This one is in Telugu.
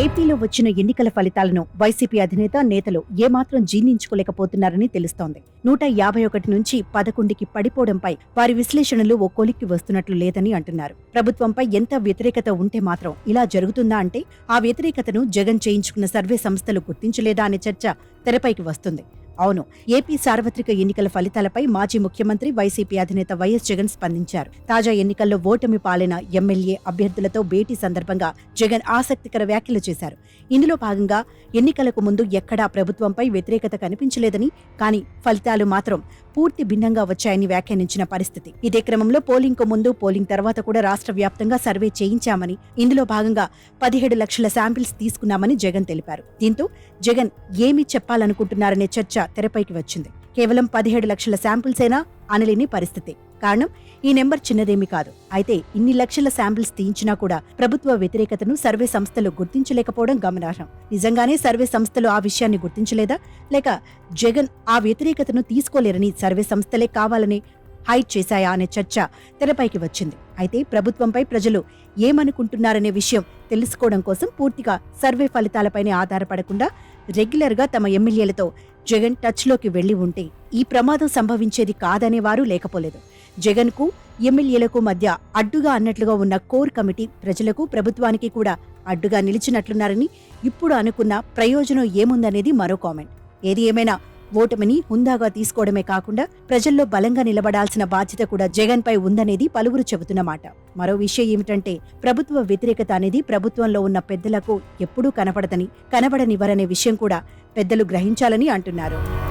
ఏపీలో వచ్చిన ఎన్నికల ఫలితాలను వైసీపీ అధినేత నేతలు ఏమాత్రం జీర్ణించుకోలేకపోతున్నారని తెలుస్తోంది. నూట యాభై ఒకటి నుంచి పదకొండుకి పడిపోవడంపై వారి విశ్లేషణలు ఓ కొలిక్కి వస్తున్నట్లు లేదని అంటున్నారు. ప్రభుత్వంపై ఎంత వ్యతిరేకత ఉంటే మాత్రం ఇలా జరుగుతుందా అంటే ఆ వ్యతిరేకతను జగన్ చేయించుకున్న సర్వే సంస్థలు గుర్తించలేదా అనే చర్చ తెరపైకి వస్తుంది. అవును ఏపీ సార్వత్రిక ఎన్నికల ఫలితాలపై మాజీ ముఖ్యమంత్రి వైసీపీ అధినేత వైఎస్ జగన్ స్పందించారు. తాజా ఎన్నికల్లో ఓటమి పాలైన ఎమ్మెల్యే అభ్యర్థులతో భేటీ సందర్భంగా జగన్ ఆసక్తికర వ్యాఖ్యలు చేశారు. ఇందులో భాగంగా ఎన్నికలకు ముందు ఎక్కడా ప్రభుత్వంపై వ్యతిరేకత కనిపించలేదని కానీ ఫలితాలు మాత్రం పూర్తి భిన్నంగా వచ్చాయని వ్యాఖ్యానించిన పరిస్థితి. ఇదే క్రమంలో పోలింగ్కు ముందు పోలింగ్ తర్వాత కూడా రాష్ట్ర వ్యాప్తంగా సర్వే చేయించామని ఇందులో భాగంగా పదిహేడు లక్షల శాంపిల్స్ తీసుకున్నామని జగన్ తెలిపారు. దీంతో జగన్ ఏమి చెప్పాలనుకుంటున్నారనే చర్చ తెరపైకి వచ్చింది. కేవలం పదిహేడు లక్షల శాంపిల్సేనా? అనలేని పరిస్థితి. కారణం ఈ నెంబర్ చిన్నదేమీ కాదు. అయితే ఇన్ని లక్షల శాంపిల్స్ తీయించినా కూడా ప్రభుత్వ వ్యతిరేకతను సర్వే సంస్థలు గుర్తించలేకపోవడం గమనార్హం. నిజంగానే సర్వే సంస్థలు ఆ విషయాన్ని గుర్తించలేదా? లేక జగన్ ఆ వ్యతిరేకతను తీసుకోలేరని సర్వే సంస్థలే కావాలని హైట్ చేశాయా అనే చర్చ తెరపైకి వచ్చింది. అయితే ప్రభుత్వంపై ప్రజలు ఏమనుకుంటున్నారనే విషయం తెలుసుకోవడం కోసం పూర్తిగా సర్వే ఫలితాలపైనే ఆధారపడకుండా రెగ్యులర్గా తమ ఎమ్మెల్యేలతో జగన్ టచ్లోకి వెళ్ళి ఉంటే ఈ ప్రమాదం సంభవించేది కాదనేవారు లేకపోలేదు. జగన్కు ఎమ్మెల్యేలకు మధ్య అడ్డుగా అన్నట్లుగా ఉన్న కోర్ కమిటీ ప్రజలకు ప్రభుత్వానికి కూడా అడ్డుగా నిలిచినట్లున్నారని ఇప్పుడు అనుకున్న ప్రయోజనం ఏముందనేది మరో కామెంట్. ఏది ఏమైనా ఓటమిని హుందాగా తీసుకోవడమే కాకుండా ప్రజల్లో బలంగా నిలబడాల్సిన బాధ్యత కూడా జగన్ పై ఉందనేది పలువురు చెబుతున్నమాట మరో విషయం ఏమిటంటే ప్రభుత్వ వ్యతిరేకత అనేది ప్రభుత్వంలో ఉన్న పెద్దలకు ఎప్పుడూ కనపడదని కనబడనివ్వరనే విషయం కూడా పెద్దలు గ్రహించాలని అంటున్నారు.